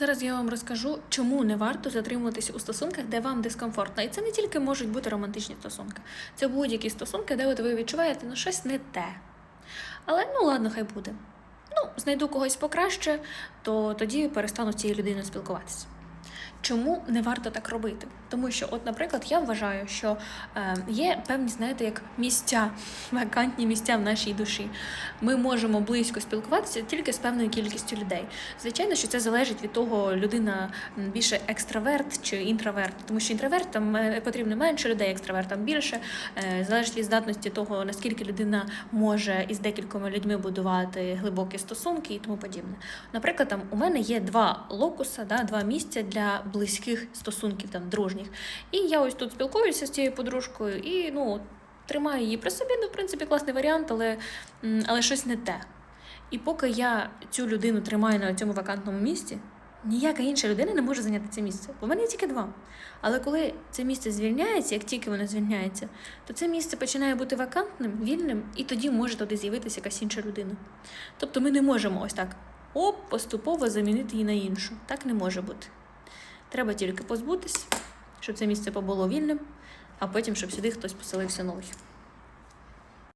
Зараз я вам розкажу, чому не варто затримуватися у стосунках, де вам дискомфортно. І це не тільки можуть бути романтичні стосунки, це будь-які стосунки, де от ви відчуваєте ну, щось не те. Але ну ладно, хай буде. Ну, знайду когось покраще, то тоді перестану з цією людиною спілкуватися. Чому не варто так робити? Тому що, от, наприклад, я вважаю, що е, є певні, знаєте, як місця, вакантні місця в нашій душі. Ми можемо близько спілкуватися тільки з певною кількістю людей. Звичайно, що це залежить від того, людина більше екстраверт чи інтроверт. Тому що інтровертам е, потрібно менше людей, екстравертам більше. Е, Залежить від здатності того, наскільки людина може із декількома людьми будувати глибокі стосунки і тому подібне. Наприклад, там у мене є два локуса, да, два місця для близьких стосунків, там дружніх. І я ось тут спілкуюся з цією подружкою і ну, тримаю її при собі. Ну, в принципі, класний варіант, але, але щось не те. І поки я цю людину тримаю на цьому вакантному місці, ніяка інша людина не може зайняти це місце. Бо в мене є тільки два. Але коли це місце звільняється, як тільки воно звільняється, то це місце починає бути вакантним, вільним, і тоді може туди з'явитися якась інша людина. Тобто ми не можемо ось так оп, поступово замінити її на іншу. Так не може бути. Треба тільки позбутись, щоб це місце побуло вільним, а потім, щоб сюди хтось поселився новий.